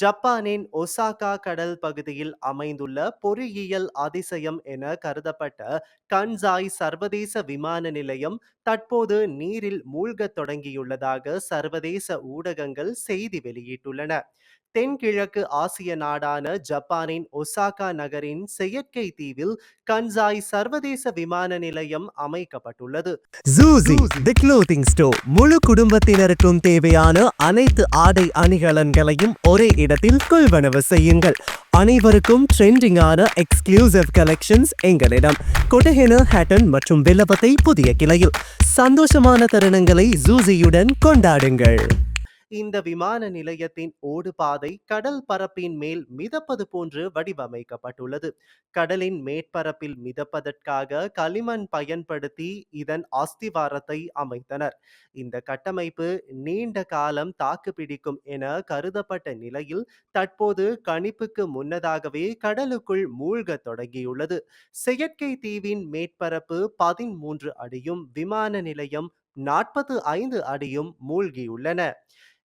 ஜப்பானின் ஒசாகா கடல் பகுதியில் அமைந்துள்ள பொறியியல் அதிசயம் என கருதப்பட்ட கன்சாய் சர்வதேச விமான நிலையம் தற்போது நீரில் மூழ்கத் தொடங்கியுள்ளதாக சர்வதேச ஊடகங்கள் செய்தி வெளியிட்டுள்ளன. தென்கிழக்கு ஆசிய நாடான ஜப்பானின் ஒசாகா நகரின் செயற்கை தீவில் கன்சாய் சர்வதேச விமான நிலையம் அமைக்கப்பட்டுள்ளது. ஜூசி தி க்ளோத்திங் ஸ்டோர் முழு குடும்பத்தினருக்கும் தேவையான அனைத்து ஆடை அணிகலன்களையும் ஒரே இடத்தில் கொள்வனவு செய்யுங்கள். அனைவருக்கும் ட்ரெண்டிங்கான எக்ஸ்க்ளூசிவ் கலெக்ஷன்ஸ் எங்களிடம். கொடஹென ஹேட்டன் மற்றும் வில்லபத்தை புதிய கிளையில். சந்தோஷமான தருணங்களை ஜூசியுடன் கொண்டாடுங்கள். இந்த விமான நிலையத்தின் ஓடுபாதை கடல் பரப்பின் மேல் மிதப்பது போன்று வடிவமைக்கப்பட்டுள்ளது. கடலின் மேற்பரப்பில் மிதப்பதற்காக களிமண் பயன்படுத்தி இதன் அஸ்திவாரத்தை அமைத்தனர். இந்த கட்டமைப்பு நீண்ட காலம் தாக்குப்பிடிக்கும் என கருதப்பட்ட நிலையில் தற்போது கணிப்புக்கு முன்னதாகவே கடலுக்குள் மூழ்கத் தொடங்கியுள்ளது. செயற்கை தீவின் மேற்பரப்பு பதிமூன்று அடியும் விமான நிலையம் நாற்பது ஐந்து அடியும் மூழ்கியுள்ளன.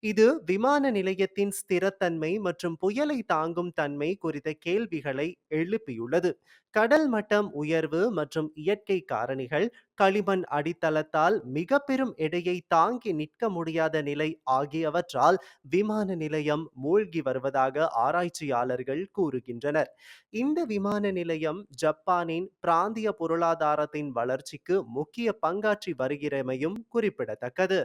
இது விமான நிலையத்தின் ஸ்திரத்தன்மை மற்றும் புயலை தாங்கும் தன்மை குறித்த கேள்விகளை எழுப்பியுள்ளது. கடல் மட்டம் உயர்வு மற்றும் இயற்கை காரணிகள் களிமண் அடித்தளத்தால் மிக பெரும் எடையை தாங்கி நிற்க முடியாத நிலை ஆகியவற்றால் விமான நிலையம் மூழ்கி வருவதாக ஆராய்ச்சியாளர்கள் கூறுகின்றனர். இந்த விமான நிலையம் ஜப்பானின் பிராந்திய பொருளாதாரத்தின் வளர்ச்சிக்கு முக்கிய பங்காற்றி வருகிறமையும் குறிப்பிடத்தக்கது.